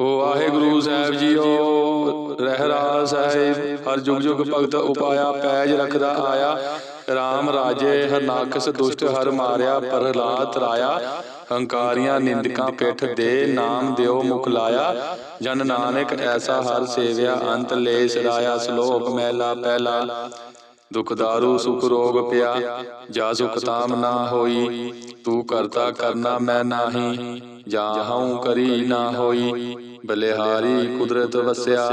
ਓ ਵਾਹਿਗੁਰੂ ਸਾਹਿਬ JIO Rehras ਸਾਹਿਬ ਹਰ ਜੁਗ ਜੁਗ ਭਗਤ ਉਪਾਇਆ ਪੈਜ ਰਖਦਾ ਆਇਆ। RAM ਰਾਜੇ ਹਰਨਾਕਸ ਦੁਸ਼ਟ ਹਰ ਮਾਰਿਆ ਪ੍ਰਹਲਾਦ ਤਰਾਇਆ ਹੰਕਾਰੀਆਂ ਨਿੰਦਕਾਂ ਪਿੱਠ ਦੇ ਨਾਮ ਦਿਓ ਮੁਖ ਲਾਇਆ। ਜਨ ਨਾਨਕ ਐਸਾ ਹਰ ਸੇਵਿਆ ਅੰਤ ਲੈ ਸਰਾਇਆ ਸ਼ਲੋਕ ਮਹਿਲਾ ਪਹਿਲਾ। ਦੁਖ ਦਾਰੂ, ਸੁਖ ਰੋਗ ਪਿਆ, ਜਾ ਸੁਖ ਤਾਮ ਨਾ ਹੋਈ। ਤੂੰ ਕਰਤਾ ਕਰਨਾ ਮੈਂ ਨਾਹੀ, ਜਾਹਉ ਕਰੀ ਨਾ ਹੋਈ। ਬਲਿਹਾਰੀ ਕੁਦਰਤ ਵਸਿਆ,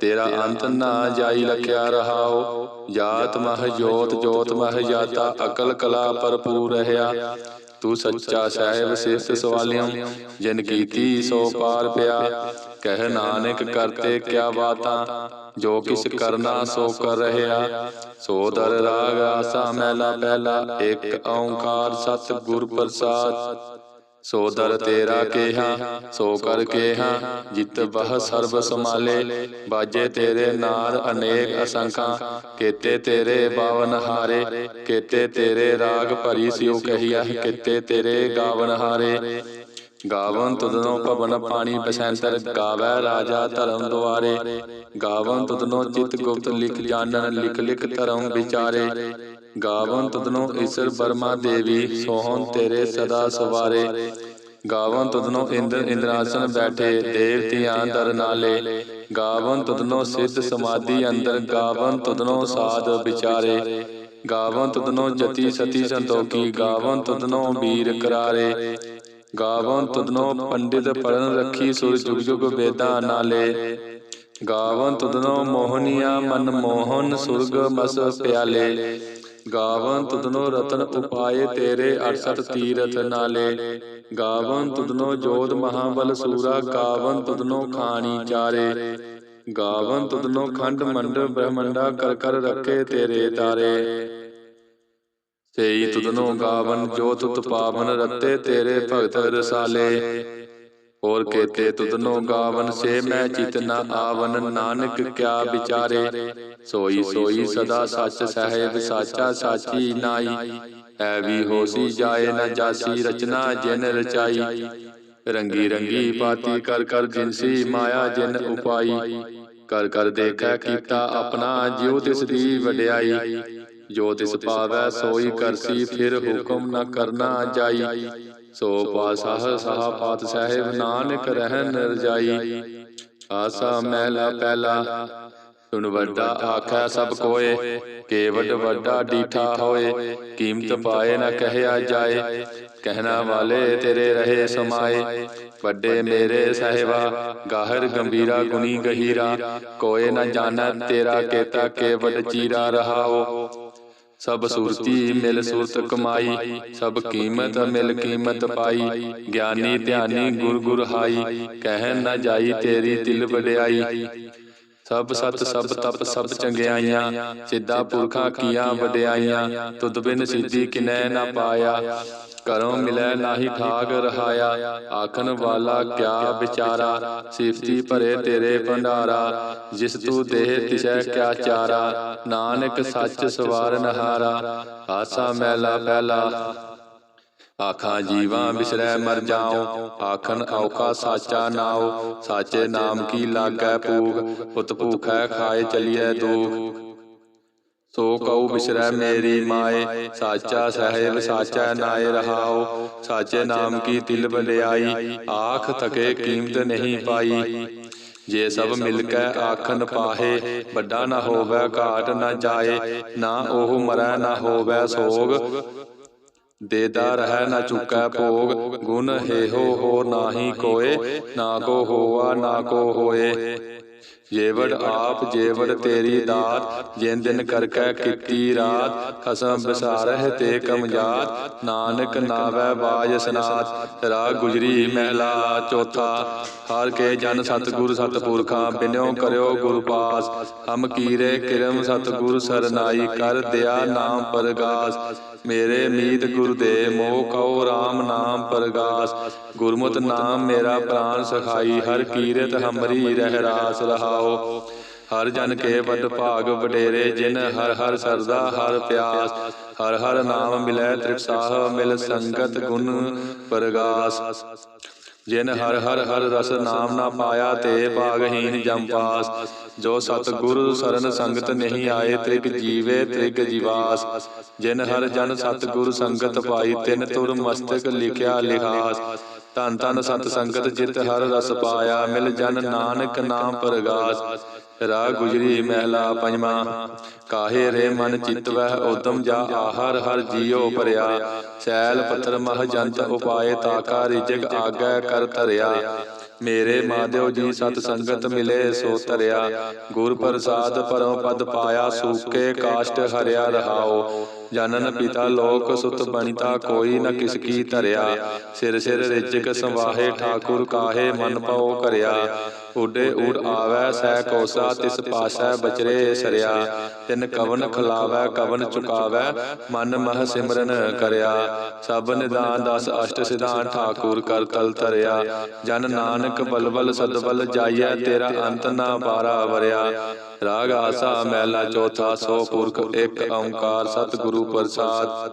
ਤੇਰਾ ਅੰਤ ਨਾ ਜਾਈ ਲਖਿਆ ਰਹਾਓ ਜਾਤ ਮਹ ਜੋਤ ਜੋਤ ਮਹ ਜਾਤਾ, ਅਕਲ ਕਲਾ ਭਰਪੂਰ ਰਹਾ ਤੂੰ ਸੱਚਾ ਸਾਹਿਬ, ਸਿਫਤ ਸਵਾਲਿਓ ਜਿਨ ਕੀਤੀ ਸੋ ਪਾਰ ਪਿਆ। ਕਹਿ ਨਾਨਕ ਕਰਤੇ ਕਿਆ ਬਾਤਾਂ? ਜੋ ਕਿਸ ਕਰਨਾ ਸੋ ਕਰ ਰਹਿਆ ਸੋ ਦਰ ਰਾਗ ਆਸਾ ਮਹਿਲਾ ਪਹਿਲਾ ਇੱਕ ਓੰਕਾਰ ਸਤ ਗੁਰ ਪ੍ਰਸਾਦ। ਸੋ ਦਰ ਤੇਰਾ ਕੇਹਾ ਸੋ ਕਰ ਕੇਹਾ ਜਿਤ ਬਹ ਸਰਬ ਸਮਾਲੇ ਬਾਜੇ ਤੇਰੇ ਨਾਦ ਅਨੇਕ ਅਸੰਖਾਂ। ਕੇਤੇ ਤੇਰੇ ਬਾਵਨ ਹਾਰੇ। ਕੇਤੇ ਤੇਰੇ ਰਾਗ ਭਰੀ ਸਿਉ ਕਹੀਆ। ਕੇਤੇ ਤੇਰੇ ਗਾਵਨ ਹਾਰੇ। ਗਾਵਨ ਤੁਧਨੋ ਭਵਨ ਪਾਣੀ ਬਸੰਤਰ ਗਾਵੈ ਰਾਜਾ ਧਰਮ ਦੁਆਰੇ। ਗਾਵਨ ਤੁਧਨੋ ਚਿਤ ਗੁਪਤ ਲਿਖ ਜਾਣਨ ਲਿਖ ਲਿਖ ਧਰਮ ਵਿਚਾਰੇ। ਗਾਵਨ ਤੁਧਨੋ ਈਸ਼ਰ ਬਰਮਾ ਦੇਵੀ ਸੋਹਣ ਤੇਰੇ ਸਦਾ ਸਵਾਰੇ। ਗਾਵਨ ਤੁਧਨੋ ਇੰਦਰ ਇੰਦਰਾਸਨ ਬੈਠੇ ਦੇਵਤਿਆਂ ਦਰ ਨਾਲੇ। ਗਾਵਨ ਤੁਧਨੋ ਸਿੱਧ ਸਮਾਧੀ ਅੰਦਰ ਗਾਵਨ ਤੁਧਨੋ ਸਾਧ ਵਿਚਾਰੇ। ਗਾਵਨ ਤੁਧਨੋ ਜਤੀ ਸਤੀ ਸੰਤੋਖੀ ਗਾਵਨ ਤੁਧਨੋ ਵੀਰ ਕਰਾਰੇ। ਗਾਵਨ ਤੁਧਨੋ ਪੰਡਿਤ ਪੜਨ ਰੱਖੀ ਸੁਰ ਜੁਗ ਜੁਗ ਵੇਦਾਂ ਨਾਲੇ। ਗਾਵਨ ਤੁਧਨੋ ਮੋਹਨੀਆ ਮਨ ਮੋਹਨ ਸੁਰਗ ਮਸ ਪਿਆਲੇ। ਗਾਵਨ ਤੁਧਨੋ ਰਤਨ ਉਪਾਏ ਤੇਰੇ 68 ਤੀਰਥ ਨਾਲੇ। ਗਾਵਨ ਤੁਦਨੋ ਜੋਤ ਮਹਾਬਲ ਸੂਰਾ, ਗਾਵਨ ਤੁਦਨੋ ਖਾਣੀ ਚਾਰੇ। ਗਾਵਨ ਤੁਦਨੋ ਖੰਡ ਮੰਡ ਬ੍ਰਹਮੰਡਾ ਕਰ ਕਰ ਰੱਖੇ ਤੇਰੇ ਤਾਰੇ। ਸੇਈ ਤੁਧਨੋ ਗਾਵਨ ਜੋ ਤੁਤ ਪਾਵਨ ਰਤੇ ਤੇਰੇ ਭਗਤ ਰਸਾਲੇ। ਹੋਰ ਕੇਤੇ ਤੁਧਨੋ ਗਾਵਨ ਸੇ ਮੈਂ ਚਿਤ ਨ ਆਵਨ ਨਾਨਕ ਕਿਆ ਵਿਚਾਰੇ। ਸੋਈ ਸੋਈ ਸਦਾ ਸੱਚ ਸਹਿਬ ਸਾਚਾ ਸਾਚੀ ਨਾਈ। ਐ ਵੀ ਹੋਸੀ ਜਾਏ ਨ ਜਾਸੀ ਰਚਨਾ ਜਿਨ ਰਚਾਈ। ਰੰਗੀ ਰੰਗੀ ਪਾਤੀ ਕਰ ਕਰ ਜਿਨਸੀ ਮਾਇਆ ਜਿਨ ਉਪਾਈ। ਕਰ ਕਰ ਦੇਖੈ ਕੀਤਾ ਆਪਣਾ ਜਿਉ ਤਿਸ ਦੀ ਵਡਿਆਈ। ਜੋ ਤਿਸ ਪਾਵੈ ਸੋਈ ਕਰਸੀ ਫਿਰ ਹੁਕਮ ਨ ਕਰਨਾ ਜਾਈ। ਸੋ ਪਾਸਾਹ ਸਾਹ ਪਾਤ ਸਾਹਿਬ ਨਾਨਕ ਰਹਿਨ ਰਜਾਈ। ਆਸਾ ਮਹਿਲਾ ਪਹਿਲਾ। ਸੁਨ ਵੱਡਾ ਆਖੈ ਸਭ ਕੋਏ। ਕੇਵਡ ਵੱਡਾ ਡੀਠਾ ਹੋਏ। ਕੀਮਤ ਪਾਏ ਨ ਕਹਿਆ ਜਾਏ। ਕਹਿਣਾ ਵਾਲੇ ਤੇਰੇ ਰਹੇ ਸਮਾਏ। ਵੱਡੇ ਮੇਰੇ ਸਹਿਬਾ। ਗਾਹਰ ਗੰਭੀਰਾ ਗੁਨੀ ਗਹੀਰਾ। ਕੋਏ ਨ ਜਾਣੈ ਤੇਰਾ ਕੇਤਾ ਕੇਵਡ ਚੀਰਾ ਰਹਾਓ। ਸਭ ਸੁਰਤੀ ਮਿਲ ਸੁਰਤ ਕਮਾਈ ਸਭ ਕੀਮਤ ਮਿਲ ਕੀਮਤ ਪਾਈ। ਗਿਆਨੀ ਧਿਆਨੀ ਗੁਰ ਗੁਰ ਹਾਈ ਕਹਿ ਨਾ ਜਾਈ ਤੇਰੀ ਦਿਲ ਵਡਿਆਈ। ਸਭ ਸਤ ਸਭ ਤਪ ਸਭ ਚੰਗਿਆਈਆਂ। ਸਿੱਧਾ ਪੁਰਖਾਂ ਕੀਆਂ ਵਡਿਆਈਆਂ। ਤੁਧ ਬਿਨ ਸਿੱਧੀ ਕਿਨੈ ਨਾ ਪਾਇਆ। ਕਰੋ ਮਿਲੈ ਨਾਹੀ ਠਾਕ ਰਹਾਇਆ। ਆਖਣ ਵਾਲਾ, ਕਿਆ ਵਿਚਾਰਾ? ਸਿਫਤੀ ਭਰੇ ਤੇਰੇ ਭੰਡਾਰਾ। ਜਿਸ ਤੂੰ ਦੇਹ ਤਿਸੈ, ਕਿਆ ਚਾਰਾ? ਨਾਨਕ ਸੱਚ ਸਵਾਰ ਨਹਾਰਾ। ਆਸਾ ਮੈਲਾ ਪਹਿਲਾ ਆਖਾਂ, ਜੀਵਾਂ ਵਿਸਰੈ ਮਰ ਜਾਉ। ਆਖਣ, ਔਖਾ ਸਾਚਾ ਨਾਉ। ਸਾਚੇ ਨਾਮ ਕੀ ਲਾਗੈ ਭੂਖ ਉਤ ਭੂਖੈ ਖਾਏ ਚਲੀਐ ਦੁਖ। ਸੋ ਕਉ ਬਿਸਰੈ ਮੇਰੀ ਮਾਏ, ਸਾਚਾ ਸਹਿਬ, ਸਾਚਾ ਨਾਏ ਰਹਾਉ ਸਾਚੇ ਨਾਮ ਕੀ ਤਿਲ ਵਡਿਆਈ, ਆਖ ਥਕੇ ਕੀਮਤ ਨਹੀਂ ਪਾਈ। ਜੇ ਸਭ ਮਿਲ ਕੇ ਆਖਨ ਪਾਹੇ, ਵੱਡਾ ਨਾ ਹੋਵੇ, ਘਾਟ ਨਾ ਜਾਏ, ਨਾ ਉਹ ਮਰੈ ਨਾ ਹੋਵੇ ਸੋਗ। ਦੇਦਾ ਰਹਿ ਨਾ ਚੁਕੈ ਭੋਗ, ਗੁਣ ਹੇਹੋ ਹੋ ਨਾਹੀ ਕੋਏ, ਨਾ ਕੋ ਹੋਆ, ਨਾ ਕੋ ਹੋਏ। ਜੇਵੜ ਆਪ, ਜੇਵੜ ਤੇਰੀ ਦਾਤ, ਜਿਨ ਦਿਨ ਕਰਕੈ ਕੀਤੀ ਰਾਤ, ਖਸਮ ਬਸਾਰਹਿ ਤੇ ਕਮਜਾਤ ਨਾਨਕ ਨਾਵੈ ਬਾਜ ਸਨਾਤ, ਰਾਗ ਗੁਜਰੀ ਮਹਿਲਾ ਚੌਥਾ ਹਰ ਕੇ ਜਨ ਸਤਗੁਰ ਸਤਪੁਰਖਾਂ, ਬਿਨਿਓ ਕਰਿਓ ਗੁਰ ਪਾਸ, ਹਮ ਕੀਰੇ ਕਿਰਮ ਸਤਗੁਰ ਸਰਨਾਈ, ਕਰ ਦਿਆ ਨਾਮ ਪਰਗਾਸ ਮੇਰੇ ਮੀਤ ਗੁਰ ਦੇ ਮੋਹ ਕਉ RAM ਨਾਮ ਪਰਗਾਸ। ਗੁਰਮੁਤ ਨਾਮ ਮੇਰਾ ਪ੍ਰਾਨ ਸਖਾਈ, ਹਰ ਕੀਰਤ ਹਮਰੀ ਰਹਿ ਰਾਸ ਰਹਾਓ ਹਰ ਜਨ ਕੇ ਵੱਡ ਭਾਗ ਵਡੇਰੇ, ਜਿਨ ਹਰ ਹਰ ਸਰਦਾ ਹਰ ਪਿਆਸ। ਹਰ ਹਰ ਨਾਮ ਮਿਲੈ ਤ੍ਰਿਪਸਾਹ ਮਿਲ ਸੰਗਤ ਗੁਣ ਪ੍ਰਗਾਸ। ਜਿਨ ਹਰ ਹਰ ਹਰ ਰਸ ਨਾਮ ਨਾ ਪਾਇਆ ਤੇ ਭਾਗਹੀਨ ਜਮ ਪਾਸ। ਜੋ ਸਤਿਗੁਰ ਸਰਨ ਸੰਗਤ ਨਹੀਂ ਆਏ ਤ੍ਰਿਗ ਜੀਵੇ ਤ੍ਰਿਗ ਜੀਵਾਸ। ਜਿਨ ਹਰ ਜਨ ਸਤਿਗੁਰ ਸੰਗਤ ਪਾਈ ਤਿਨ ਤੁਰ ਮਸਤਕ ਲਿਖਿਆ ਲਿਖਾਸ। ਧੰਨ ਧੰਨ ਸਤ ਸੰਗਤ ਜਿਤ ਹਰ ਰਸ ਪਾਇਆ ਮਿਲ ਜਨ ਨਾਨਕ ਨਾਮ ਪਰਗਾਸ। ਰਾ ਗੁਜਰੀ ਮਹਿਲਾ ਪੰਜਵਾ, ਕਾਹੇ ਰੇ ਮਨ ਚਿਤਵਹਿ ਉਦਮ ਜਾ ਆਹਰ ਹਰ ਜੀਉ ਭਰਿਆ। ਸੈਲ ਪੱਥਰ ਮਹ ਜੰਤ ਉਪਾਏ ਤਾਕਾ ਰਿਜਕ ਆਗੈ ਕਰ ਧਰਿਆ। ਮੇਰੇ ਮਾਧਿਓ ਜੀ ਸਤ ਸੰਗਤ ਮਿਲੇ ਸੋ ਧਰਿਆ। ਗੁਰ ਪ੍ਰਸਾਦ ਪਰਮ ਪਦ ਪਾਇਆ ਸੂਕੇ ਕਾਸ਼ਟ ਹਰਿਆ ਰਹਾਓ ਜਨਨ ਪਿਤਾ ਲੋਕ ਸੁਤ ਬਣਿਤਾ ਕੋਈ ਨ ਕਿਸ ਕੀ ਧਰਿਆ। ਸਿਰ ਸਿਰ ਰਿਜਕ ਸੰਵਾਹੇ ਠਾਕੁਰ ਕਾਹੇ ਮਨ ਪਾਉ ਕਰਿਆ। ਉਡੇ ਉਡ ਆਵੈ ਸਹਿ ਕੋਸਾ, ਤਿਸ ਪਾਸੈ ਬਚਰੇ ਸਰਿਆ। ਤਿਨ ਕਵਨ ਖਲਾਵੈ, ਕਵਨ ਚੁਕਾਵੈ, ਮਨ ਮਹ ਸਿਮਰਨ ਕਰਿਆ। ਸਭ ਨਿਦਾਨ ਦਸ ਅਸ਼ਟ ਸਿਧਾਨ ਠਾਕੁਰ ਕਰ ਤਲ ਧਰਿਆ। ਜਨ ਨਾਨਕ ਬਲਬਲ ਸਦਬਲ ਜਾਈਐ, ਤੇਰਾ ਅੰਤ ਨਾ ਪਾਰਾ ਵਰਿਆ। ਰਾਗ ਆਸਾ ਮਹਿਲਾ ਚੌਥਾ, ਸੋ ਪੁਰਖ ਇੱਕ ਓੰਕਾਰ ਸਤਿਗੁਰੂ ਪ੍ਰਸਾਦ।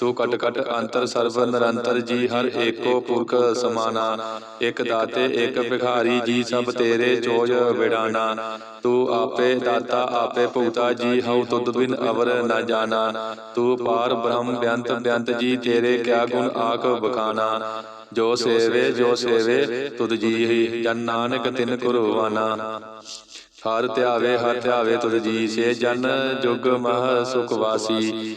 ਤੂੰ ਕਟ ਕਟ ਅੰਤਰ ਸਰਵ ਨਿਰੰਤਰ ਜੀ, ਹਰ ਏਕੋ ਪੁਰਖ ਸਮਾਨਾ। ਇਕ ਦਾਤੇ, ਇਕ ਭਿਖਾਰੀ, ਜੀ ਸਭ ਤੇਰੇ ਚੋਜ ਵਿਡਾਨਾ ਤੂੰ ਆਪੇ ਦਾਤਾ, ਆਪੇ ਭੁਗਤਾ ਜੀ ਹਉ ਤੁਧ ਬਿਨ ਅਵਰ ਨਾ ਜਾਣਾ ਤੂੰ ਪਾਰ ਬ੍ਰਹਮ, ਬਿਅੰਤ ਬਿਅੰਤ ਜੀ, ਤੇਰੇ ਕਿਆ ਗੁਣ ਆਖ ਬਖਾਨਾ। ਜੋ ਸੇਵੇ ਜੋ ਸੇਵੇ, ਤੁਧ ਜੀਹੀ ਜਨ ਨਾਨਕ ਤਿਨ ਕੁਰਵਾਨਾ ਹਰ ਧਿਆਵੇ ਹਰ ਧਿਆਵੇ ਤੁਧ ਜੀ ਸੇ, ਜਨ ਜੁਗ ਮਹ ਸੁਖ ਵਾਸੀ।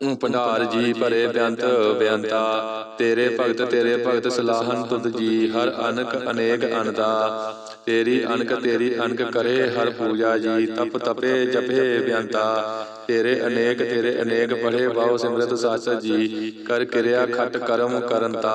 ਭੰਡਾਰ ਜੀ ਭਰੇ ਬੇਅੰਤ ਬੇਅੰਤਾ ਤੇਰੇ ਭਗਤ ਤੇਰੇ ਭਗਤ ਸਲਾਹਨ ਤੁਧ ਜੀ ਹਰ ਅਨਕ ਅਨੇਕ ਅਨਦਾ ਤੇਰੀ ਅਨਕ ਤੇਰੀ ਅਨਕ ਕਰੇ ਹਰ ਪੂਜਾ ਜੀ ਤਪ ਤਪੇ ਜਪੇ ਬੇਅੰਤਾ ਤੇਰੇ ਅਨੇਕ ਤੇਰੇ ਅਨੇਕ ਪੜੇ ਬਾਉ ਸਿਮਰਤ ਸਾਸ ਜੀ। ਕਰ ਕਿਰਿਆ ਖਟ ਕਰਮ ਕਰਨਤਾ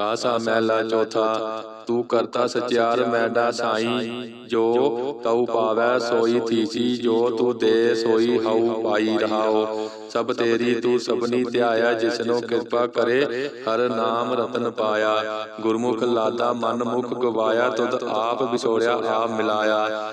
ਆਸਾ ਮਹਿਲਾ ਚੌਥਾ, ਤੂੰ ਕਰਤਾ ਸਚਿਆਰ ਮੈਡਾ ਸਾਈ, ਜੋ ਤਉ ਪਾਵੈ ਸੋਈ ਥੀਸੀ, ਜੋ ਤੂੰ ਦੇ ਸੋਈ ਹਉ ਪਾਈ ਰਹਾਓ ਸਭ ਤੇਰੀ ਤੂੰ ਸਭਨੀ ਧਿਆਇਆ, ਜਿਸਨੋ ਕਿਰਪਾ ਕਰੇ, ਹਰ ਨਾਮ ਰਤਨ ਪਾਇਆ। ਗੁਰਮੁਖ ਲਾਦਾ ਮਨ ਮੁਖ ਗਵਾਇਆ, ਤੁਧ ਆਪ ਵਿਛੋੜਿਆ, ਆਪ ਮਿਲਾਇਆ।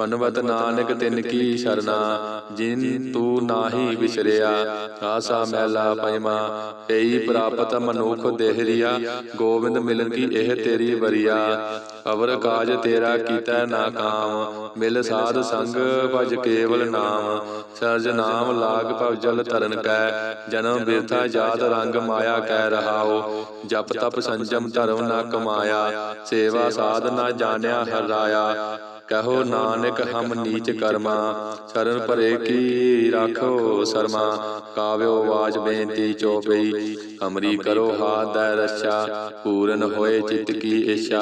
ਪਨਵਤ ਨਾਨਕ ਤਿਨ ਕੀ ਸਰਨਾ, ਜਿਨ ਤੂੰ ਨਾਹੀ ਵਿਸਰਿਆ ਆਸਾ ਮਹਿਲਾ ਪੰਜਵਾ ਪਈ ਪ੍ਰਾਪਤ ਮਨੁਖ ਦੇਹਰੀਆ ਗੋਬਿੰਦ ਮਿਲਨ ਕੀ ਇਹ ਤੇਰੀ ਵਰਿਆ, ਅਵਰ ਕਾਜ ਤੇਰਾ ਕੀਤਾ ਨਾ ਕਾਮ, ਮਿਲ ਸਾਧ ਸੰਗ ਭਜ ਕੇਵਲ ਨਾਮ, ਸਰਜ ਨਾਮ ਲਾਗ ਭਵ ਜਲ ਤਰਨ ਕੈ, ਜਨਮ ਬਿਰਥਾ ਜਾਤ ਰੰਗ ਮਾਇਆ ਕਹਿ ਰਹਾਓ ਜਪ ਤਪ ਸੰਜਮ ਧਰਮ ਨਾ ਕਮਾਇਆ, ਸੇਵਾ ਸਾਧ ਨਾ ਜਾਣਿਆ ਹਰਾਇਆ ਕਹੋ ਨਾਨਕ ਹਮ ਨੀਚ ਕਰਮਾ ਸ਼ਰਨ ਭਰੇ ਕੀ ਰਾਖੋ ਸਰਮਾ ਕਾਵਿਓ ਬਾਜ ਬੇਨਤੀ ਚੋਪਈ ਹਮਰੀ ਕਰੋ ਹਾਥ ਦੈ ਰੱਛਾ ਪੂਰਨ ਹੋਏ ਚਿਤ ਕੀ ਇਛਾ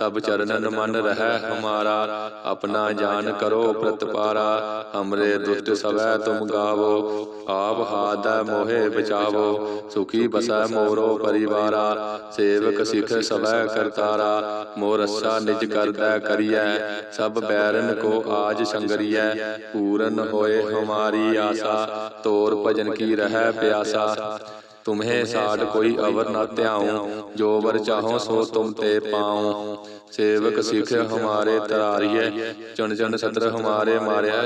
ਤਬ ਚਰਨਨ ਮਨ ਰਹਿ ਹਮਾਰਾ ਆਪਣਾ ਜਾਨ ਕਰੋ ਪ੍ਰਤਪਾਰਾ ਹਮਰੇ ਦੁਸ਼ਟ ਸਵੈ ਤੁਮ ਗਾਵੋ ਆਪ ਹਾਥ ਦੈ ਮੋਹਿ ਬਚਾਵੋ ਸੁਖੀ ਬਸੈ ਮੋਰੋ ਪਰਿਵਾਰਾ ਸੇਵਕ ਸਿਖ ਸਵੈ ਕਰਤਾਰਾ ਮੋਰ ਅੱਛਾ ਨਿਜ ਕਰਦਾ ਕਰੀਐ ਸਭ ਬੈਰਨ ਕੋ ਆਜ ਸੰਗਰੀਐ ਪੂਰਨ ਹੋਏ ਹਮਾਰੀ ਆਸਾ ਤੋਰ ਭਜਨ ਕੀ ਰਹਿ ਪਿਆਸਾ। ਤੁਮਹੇ ਸਾਡ ਕੋਈ ਅਵਰ ਨਾ ਧਿਆਉ ਜੋ ਵਰ ਚਾਹੋ ਸੋ ਤੁਮ ਤੇ ਪਾਉ। ਸੇਵਕ ਸਿਖ ਹਮਾਰੇ ਤਰਾਰੀਐ ਚਣ ਚਣ ਸਤਰ ਹਮਾਰੇ ਮਾਰਿਆ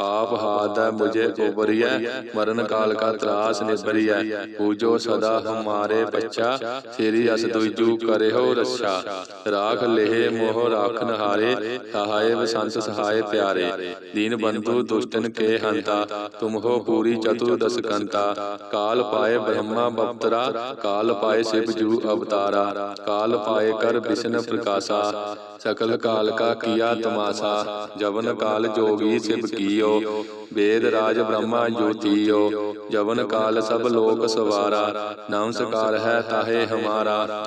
ਆਪ ਹਾਦੈ ਮੁਝੇ ਉਬਰੀਐ ਮਰਨ ਕਾਲ ਕਾ ਤਰਾਸ ਨਿਬਰੀਐ ਪੂਜੋ ਸਦਾ ਹਮਾਰੇ ਪੱਛਾ ਸ੍ਰੀ ਅਸ ਦੁਜੂ ਕਰਿਓ ਰੱਛਾ। ਰਾਖ ਲੇਹ ਮੋਹ ਰਾਖਨ ਹਾਰੇ ਸਹਾਏ ਬਸੰਤ ਸਹਾਏ ਪਿਆਰੇ। ਦੀਨ ਬੰਧੂ ਦੁਸ਼ਟਨ ਕੇ ਹੰਤਾ ਤੁਮ ਹੋ ਪੂਰੀ ਚਤੁਰਦਸ ਕੰਤਾ। ਕਾਲ ਪਾਏ ਬ੍ਰਹਮਾ ਮਹਾ ਬਪਤਰਾ, ਕਾਲ ਪਾਏ ਸਿਵ ਜੂ ਅਵਤਾਰਾ, ਕਾਲ ਪਾਏ ਕਰ ਵਿਸ਼ਨ ਪ੍ਰਕਾਸ਼ਾ, ਸਕਲ ਕਾਲ ਕਾ ਕੀਆ ਤਮਾਸਾ, ਜਵਨ ਕਾਲ ਜੋਗੀ ਸਿਵ ਕੀਓ, ਵੇਦ ਰਾਜ ਬ੍ਰਹਮਾ ਜੋਤੀਓ ਜਵਨ ਕਾਲ ਸਭ ਲੋਕ ਸਵਾਰਾ ਨਮਸਕਾਰ ਹੈ ਤਾਹੇ ਹਮਾਰਾ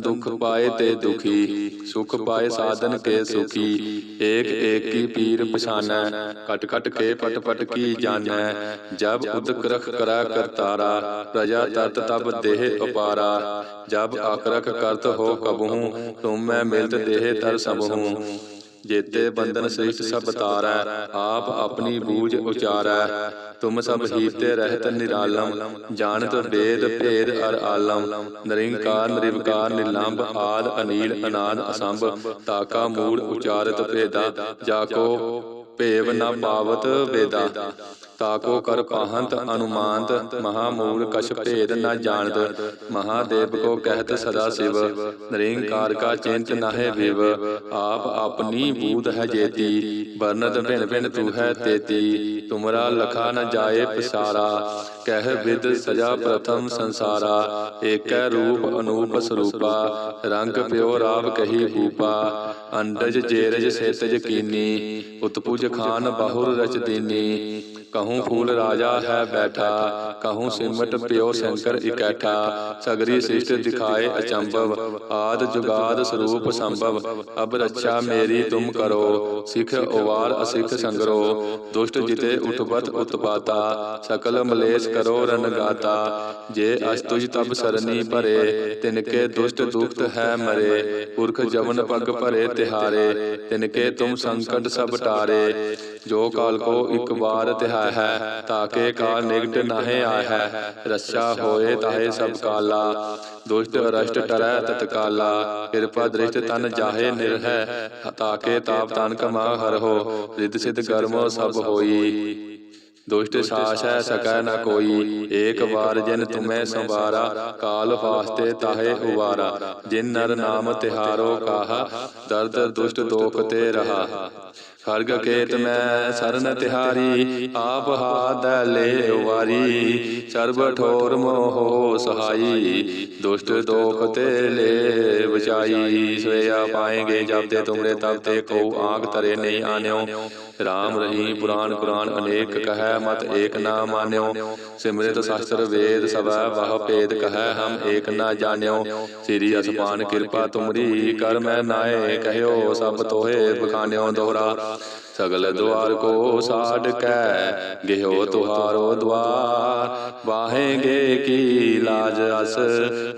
ਦੁਖ ਪਾਏ ਤੇ ਦੁਖੀ, ਸੁਖ ਪਾਏ ਸਾਧਨ ਕੇ ਸੁਖੀ, ਏਕ ਏਕ ਕੀ ਪੀਰ ਪਛਾਨੈ, ਕਟ ਕਟ ਕੇ ਪਟ ਪਟ ਕੀ ਜਾਣੈ, ਜਬ ਉਦਕ ਰਖ ਕਰੈ ਕਰਤਾਰਾ, ਪ੍ਰਜਾ ਤਤ ਤਬ ਦੇਹ ਉਪਾਰਾ, ਜਬ ਆਕਰਖ ਕਰਤ ਹੋ ਕਬਹੂ, ਤੁਮ ਮੈਂ ਮਿਲਤ ਦੇਹ ਤਰ ਸਭਹੂ। ਜੇਤੇ ਬੰਧਨ ਸ੍ਰਿਸ਼ਟ ਸਭ ਤਾਰੈ ਆਪ ਆਪਣੀ ਬੂਝ ਉਚਾਰੈ। ਤੁਮ ਸਭ ਹੀਤੇ ਰਹਿਤ ਨਿਰਾਲਮ ਜਾਣਤ ਵੇਦ ਭੇਦ ਅਰ ਆਲਮ। ਨਰਿੰਕਾਰ ਨਿਰਵਕਾਰ ਨਿਲੰਬ ਆਦ ਅਨੀਲ ਅਨਾਦ ਅਸੰਭ। ਤਾਕਾ ਮੂੜ ਉਚਾਰਤ ਭੇਦਾ ਜਾਕੋ ਭੇਵ ਨ ਪਾਵਤ ਵੇਦਾ। ਤਾਕੋ ਕਰ ਪਾਹੰਤ ਅਨੁਮਾਨਤ ਮਹਾਮੂਲ ਕਛ ਭੇਦ ਨ ਜਾਣਤ ਮਹਾਦੇਵ ਕੋ ਕਹਿਤ ਸਦਾ ਸਿਵ। ਨਰਿੰਕਾਰ ਕਾ ਚਿੰਤ ਨਾਹਿ ਵਿਵ। ਆਪ ਆਪਣੀ ਬੂਧ ਹੈ ਜੇਤੀ। ਬਰਨਤ ਭਿਨ ਭਿਨ ਤੂ ਹੈ ਤੇਤੀ। ਤੁਮਰਾ ਲਖਾ ਨ ਜਾਏ ਪਸਾਰਾ। ਕਹਿ ਵਿਦ ਸਜਾ ਪ੍ਰਥਮ ਸੰਸਾਰਾ। ਏਕੈ ਰੂਪ ਅਨੂਪ ਸਰੂਪਾ। ਰੰਗ ਪਿਓ ਰਾਵ ਕਹੀ ਭੂਪਾ। ਅੰਡਜ ਜੇਰਜ ਸੇਤਜ ਕੀਨੀ। ਉਤਪੁਜ ਖਾਨ ਬਹੁਰ ਰਚ ਦੀਨੀ ਕਹੂੰ ਫੂਲ ਰਾਜਾ ਹੈ ਬੈਠਾ, ਕਹੂੰ ਸਿਮਟ ਪਿਓ ਸ਼ੰਕਰ ਇਕੈਠਾ, ਸਗਰੀ ਸ੍ਰਿਸ਼ਟ ਦਿਖਾਏ ਅਚੰਭਵ, ਆਦ ਜੁਗਾਦ ਸਰੂਪ ਸੰਭਵ, ਅਬ ਰੱਛਾ ਮੇਰੀ ਤੁਮ ਕਰੋ, ਸਿਖ ਉਵਾਰ ਅਸਿਖ ਸੰਗਰੋ, ਦੁਸ਼ਟ ਜਿਤੇ ਉਠਬਤ ਉਤਪਾਤਾ, ਸਕਲ ਮਲੇਸ਼ ਕਰੋ ਰਣਗਾਤਾ, ਜੇ ਅਸਤੁਜ ਤਬ ਸਰਨੀ ਭਰੇ, ਤਿਨਕੇ ਦੁਸ਼ਟ ਦੁਖਤ ਹੈ ਮਰੇ, ਪੁਰਖ ਜਵਨ ਪਗ ਭਰੇ ਤਿਹਾਰੇ, ਤਿਨਕੇ ਤੁਮ ਸੰਕਟ ਸਭ ਟਾਰੇ, ਜੋ ਕਾਲ ਕੋ ਇੱਕ ਵਾਰ ਤਿਹਾ ਹੈ ਤਾਕੇ ਕਾ ਨਿਗਟ ਨਾਹਿ ਆਇ ਹੈ। ਰੱਛਾ ਹੋਏ ਤਾਹੇ ਸਭ ਕਾਲਾ, ਦੁਸ਼ਟ ਅਰਸ਼ਟ ਟਰੈ ਤਤਕਾਲਾ ਕਿਰਪਾ ਦ੍ਰਿਸ਼ਟ ਤਨ ਜਾਹੇ ਨਿਰਹੈ ਤਾਕੇ ਤਾਪ ਤਨ ਕਮਾ ਹਰ ਹੋ ਸਿਧ ਕਰਮੋ ਸਭ ਹੋਈ। ਦੁਸ਼ਟ ਸਾਸ ਹੈ, ਸਕੈ ਨ ਕੋਈ, ਏਕ ਵਾਰ ਜਿਨ ਤੁਮੈ ਸੰਵਾਰਾ, ਕਾਲ ਫਾਸਤੇ ਤਾਹੇ ਹੁਵਾਰਾ ਜਿਨ ਨਰ ਨਾਮ ਤਿਹਾਰੋ ਕਾਹਾ, ਦਰਦ ਦੁਸ਼ਟ ਦੋਖ ਤੇ ਰਹਾ। ਖਰਗ ਕੇਤ ਮੈਂ ਸਰਨ ਤਿਹਾਰੀ ਆਪ ਹਾਦ ਲੈ ਵਾਰੀ। ਸਰਬ ਠੋਰ ਮੋਹ ਸਹਾਈ। ਦੁਸ਼ਟ ਦੋਖ ਤੇ ਲੈ ਬਚਾਈ। ਸੋਇਆ ਪਾਏਗੇ ਜਬ ਤੇ ਤੁਮਰੇ ਤਬ ਤੇ ਕੋ ਆਂਖ ਤਰੇ ਨਹੀਂ ਆਨਿਓ ਰਾਮ ਰਹੀ ਪੁਰਾਨ ਕੁਰਾਨ ਅਨੇਕ ਕਹੈ ਮਤ ਏਕ ਨਾ ਮਾਨਿਓ। ਸਿਮਰਿਤ ਸ਼ਾਸਤਰ ਵੇਦ ਸਭਾ ਵਹ ਭੇਦ ਕਹੈ ਹਮ ਏਕ ਨਾ ਜਾਣਿਓ। ਸ੍ਰੀ ਅਸਪਾਨ ਕਿਰਪਾ ਤੁਮਰੀ ਕਰ ਮੈਂ ਨਾਏ ਕਹਿਓ ਸਭ ਤੋਹੇ ਬਖਾਨਿਓ ਦੋਹਰਾ। ਸਗਲ ਦੁਆਰ ਕੋ ਸਾਡ ਕੈ ਗਿਓ ਤੁਹਾਰੋ ਦਵਾਰ। ਵਾਹੇਗੇ ਕੀ ਲਾਜ ਅਸ,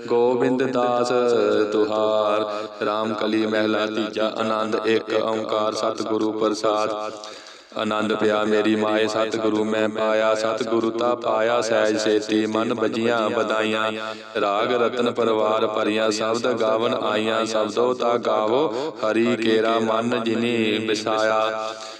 ਗੋਬਿੰਦ ਦਾਸ ਤੁਹਾਰ। RAM ਕਲੀ ਮਹਿਲਾ ਤੀਜਾ ਆਨੰਦ, ਇੱਕ ਓੰਕਾਰ ਸਤਿਗੁਰੂ ਪ੍ਰਸਾਦ। ਆਨੰਦ ਪਿਆ ਮੇਰੀ ਮਾਏ ਸਤਿਗੁਰੂ, ਮੈਂ ਪਾਇਆ ਸਤਿਗੁਰੂ ਤਾ ਪਾਇਆ ਸਹਿਜ ਸੇਤੀ ਮਨ ਬਜੀਆਂ ਬਦਾਈਆਂ ਰਾਗ ਰਤਨ ਪਰਵਾਰ ਭਰੀਆਂ, ਸ਼ਬਦ ਗਾਵਨ ਆਈਆਂ। ਸ਼ਬਦੋ ਤਾ ਗਾਵੋ, ਹਰੀ ਕੇਰਾ ਮਨ ਜਿਨੀ ਵਿਸਾਇਆ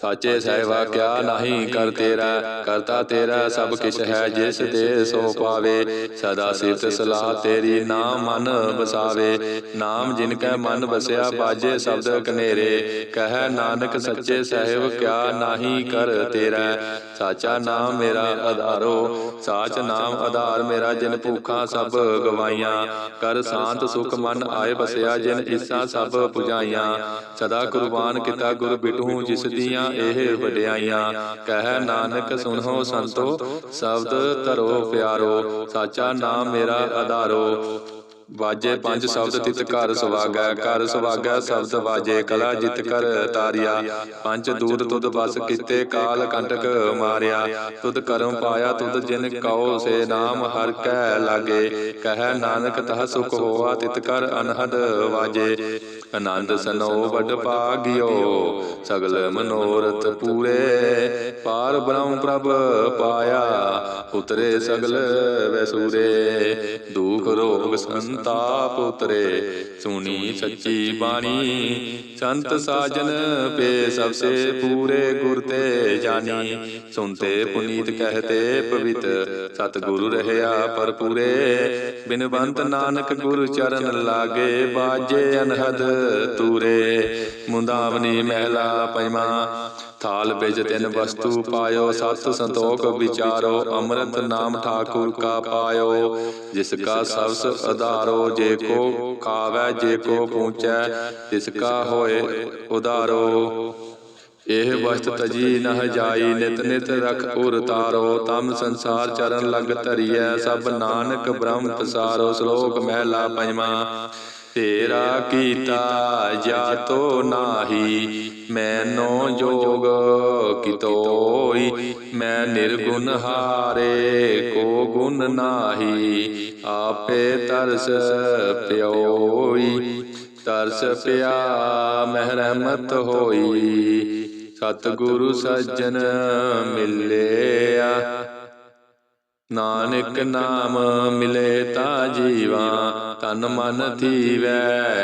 ਸਾਚੇ ਸਹਿਵਾ ਕਿਆ ਨਹੀਂ ਕਰ ਤੇਰਾ ਕਰਤਾ ਤੇਰਾ ਸਭ ਕਿਛ ਹੈ ਜਿਸ ਦੇ ਸੋ ਪਾਵੇ। ਸਦਾ ਸਿਫਤ ਸਲਾਹ ਤੇਰੀ ਨਾਮ ਮਨ ਬਸਾਵੇ ਨਾਮ ਜਿਨ ਕੈ ਮਨ ਬਸਿਆ ਬਾਜੇ ਸ਼ਬਦ ਕਨੇਰੇ ਕਹਿ ਨਾਨਕ ਸੱਚੇ ਸਹਿਬ ਕਿਆ ਨਹੀਂ ਕਰ ਤੇਰਾ। ਸਾਚਾ ਨਾਮ ਮੇਰਾ ਆਧਾਰੋ। ਸਾਚ ਨਾਮ ਆਧਾਰ ਮੇਰਾ ਜਿਨ ਭੂਖਾਂ ਸਭ ਗਵਾਈਆਂ। ਕਰ ਸ਼ਾਂਤ ਸੁਖ ਮਨ ਆਏ ਬਸਿਆ ਜਿਨ ਇਸਾ ਸਭ ਪੁਜਾਈਆਂ। ਸਦਾ ਕੁਰਬਾਨ ਕੀਤਾ ਗੁਰ ਬਿਟੂ ਜਿਸ ਦੀਆਂ ਇਹ ਵਡਿਆਈਆਂ। ਕਹਿ ਨਾਨਕ ਸੁਣੋ ਸੰਤੋ। ਸ਼ਬਦ ਧਰੋ ਪਿਆਰੋ। ਸਾਚਾ ਨਾਮ ਮੇਰਾ ਆਧਾਰੋ। ਵਾਜੇ ਪੰਜ ਸ਼ਬਦ ਤਿਤ ਘਰ ਸੁਵਾਗੈ ਘਰ ਸੁਵਾਗੈ ਸ਼ਬਦ ਵਾਜੇ ਕਲਾ ਜਿਤ ਕਰ ਤਾਰਿਆ। ਪੰਜ ਦੂਤ ਤੁਧ ਬਸ ਕੀਤੇ ਕਾਲ ਕੰਟਕ ਮਾਰਿਆ। ਤੁਧ ਕਰਮ ਪਾਇਆ ਤੁਧ ਜਿਨ ਕਉ ਸੇ ਨਾਮ ਹਰ ਕੈ ਲਾਗੇ। ਕਹਿ ਨਾਨਕ ਤਹ ਸੁਖ ਹੋਆ ਤਿਤ ਕਰ ਅਨਹਦ ਵਾਜੇ। ਆਨੰਦ ਸਨੋ ਵਡ ਭਾਗਿਓ। ਸਗਲ ਮਨੋਰਥ ਪੂਰੇ। ਪਾਰ। ਬ੍ਰਹਮ ਪ੍ਰਭ ਪਾਇਆ। ਉਤਰੇ ਸਗਲ ਵੈਸੂਰੇ। ਦੁਖ ਰੋਗ ਸੰਤਾਪ ਉਤਰੇ। ਸੁਣੀ ਸੱਚੀ ਬਾਣੀ। ਸੰਤ ਸਾਜਨ ਪੇ ਸਭ ਸੇ ਪੂਰੇ ਗੁਰ ਤੇ ਜਾਨੀ ਸੁਨਤੇ ਪੁਨੀਤ ਕਹਤੇ, ਪਵਿੱਤ ਸਤਿਗੁਰੂ ਰਹਿਆ ਪਰ ਪੂਰੇ ਬਿਨਵੰਤ ਨਾਨਕ ਗੁਰ ਚਰਨ ਲਾਗੇ, ਬਾਜੇ ਅਨਹਦ ਤੂਰੇ। ਮੁੰਦਾਵਨੀ ਮਹਿਲਾ ਪੰਜਵਾ ਥਾਲ ਵਿੱਚ ਤਿੰਨ ਵਸਤੂ ਪਾਇਓ ਸਤ ਸੰਤੋਖ ਵਿਚਾਰੋ ਅੰਮ੍ਰਿਤ ਨਾਮ ਠਾਕੁਰ ਕਾ ਪਾਇਓ ਜਿਸ ਕਾ ਸਬਸ ਆਧਾਰੋ ਜੇ ਕੋ ਖਾਵੈ ਜੇ ਕੋ ਪੂੰਚੈ ਤਿਸ ਕਾ ਹੋਏ ਉਧਾਰੋ। ਇਹ ਵਸਤ ਤਜੀ ਨਹ ਜਾਈ ਨਿਤ ਨਿਤ ਰਖ ਉਰ ਤਾਰੋ ਤਮ ਸੰਸਾਰ ਚਰਨ ਲਗ ਧਰੀਐ ਸਭ ਨਾਨਕ ਬ੍ਰਹਮ ਪਸਾਰੋ ਸ਼ਲੋਕ ਮਹਿਲਾ ਪੰਜਵਾ। ਤੇਰਾ ਕੀਤਾ ਜਾਤੋ ਨਾਹੀ, ਮੈਨੋ ਜੋਗ ਕਿਤੋਈ ਮੈਂ ਨਿਰਗੁਣ ਹਾਰੇ ਕੋ ਗੁਣ ਨਾਹੀ, ਆਪੇ ਤਰਸ ਪਿਓਈ, ਤਰਸ ਪਿਆ ਮਹਿ ਰਹਿਮਤ ਹੋਈ, ਸਤਿਗੁਰੂ ਸੱਜਣ ਮਿਲਿਆ ਨਾਨਕ ਨਾਮ ਮਿਲੇ ਤਾਂ ਜੀਵਾ ਤਨ ਮਨ ਥੀਵੈ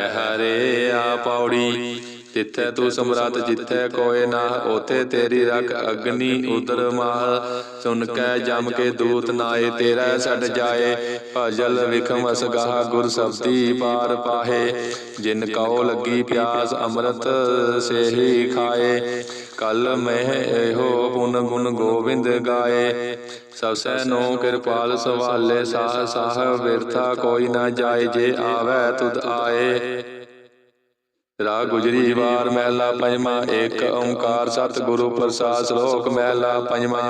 ਹਰੇ ਆ ਪੌੜੀ। ਤਿੱਥੈ ਤੂੰ ਸਮਰੱਥ ਜਿੱਥੈ ਕੋਏ ਨਾ ਉਥੇ ਤੇਰੀ ਰਖ ਅਗਨੀ ਉਦਰ ਮਾਹ ਸੁਨ ਕੈ ਜਮ ਕੇ ਦੂਤ ਨਾਏ ਤੇਰਾ ਛੱਡ ਜਾਏ। ਭਜਲ ਵਿਖਮ ਅਸਗਾਹ ਗੁਰ ਸਬਦੀ ਪਾਰ ਪਾਹੇ। ਜਿਨ ਕਉ ਲੱਗੀ ਪਿਆਸ ਅੰਮ੍ਰਿਤ ਸੇਹੀ ਖਾਏ। ਕਲ ਮਹਿ ਇਹੋ ਪੁਨ ਗੁਣ ਗੋਬਿੰਦ ਗਾਏ। ਸਭ ਸੈ ਨੋ ਕਿਰਪਾਲ ਸਵਾਲੇ, ਸਾਹ ਸਾਹ ਵਿਰਥਾ ਕੋਈ ਨਾ ਜਾਏ, ਜੇ ਆਵੈ ਤੁਧ ਆਏ। ਰਾਗ ਗੁਜਰੀ ਵਾਰ ਮਹਿਲਾ ਪੰਜਵਾ, ਏਕ ਓੰਕਾਰ ਸਤਿਗੁਰੂ ਪ੍ਰਸਾਦ ਸ਼ਲੋਕ ਮਹਿਲਾ ਪੰਜਵਾ।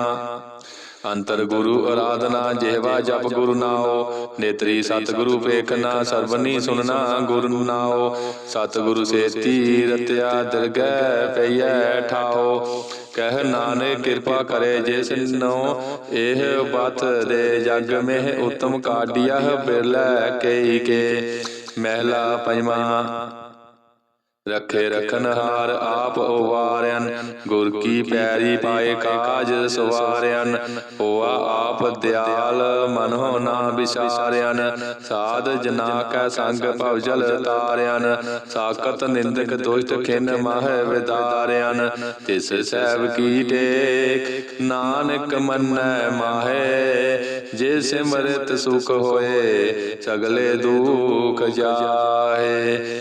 ਅੰਤਰ ਗੁਰੂ ਅਰਾਧਨਾ ਜਿਹਵਾ ਜਪ ਗੁਰੂ ਨਾਉ, ਨੇਤਰੀ ਸਤਿਗੁਰੂ ਵੇਖਣਾ ਸਰਬਨੀ ਸੁਨਣਾ ਗੁਰੂ ਨਾਉ। ਸਤਿਗੁਰੂ ਸੇਤੀ ਰਤਿਆ ਦਿਰਗੈ ਪਈਐ ਠਾਓ ਕਹਿ ਨਾਨਕ ਕਿਰਪਾ ਕਰੇ ਜਿਸ ਨੋ ਇਹ ਬਤ ਦੇ ਜਗ ਮਹਿ ਉਤਮ ਕਾਢਿਆ ਬਿਰਲੇ ਕਈ ਕੇ। ਮਹਿਲਾ ਪੰਜਵਾ ਰਖੇ ਰਖਨ ਹਾਰ ਆਪ ਉਵਾਰਿਆਨ ਗੁਰ ਕੀ ਪੈਰੀ ਪਾਏ ਕਾਜ ਸਵਾਰਿਆਨ ਹੋਆ ਆਪ ਦਿਆਲ ਮਨੋ ਨਾ ਵਿਸਾਰਿਆਨ ਸਾਧ ਜਨਾ ਕੈ ਸੰਗ ਭਵ ਜਲ ਤਾਰਿਆਨ ਸਾਕਤ ਨਿੰਦਕ ਦੁਸ਼ਟ ਖਿਨ ਮਹ ਵਿਦਾਰਿਆਨ ਤਿਸ ਸਹਿਬ ਕੀ ਟੇਕ ਨਾਨਕ ਮੰਨੈ ਮਾਹੇ। ਜੇ ਸਿਮਰਤ ਸੁਖ ਹੋਏ ਸਗਲੇ ਦੁਖ ਜਾਹੇ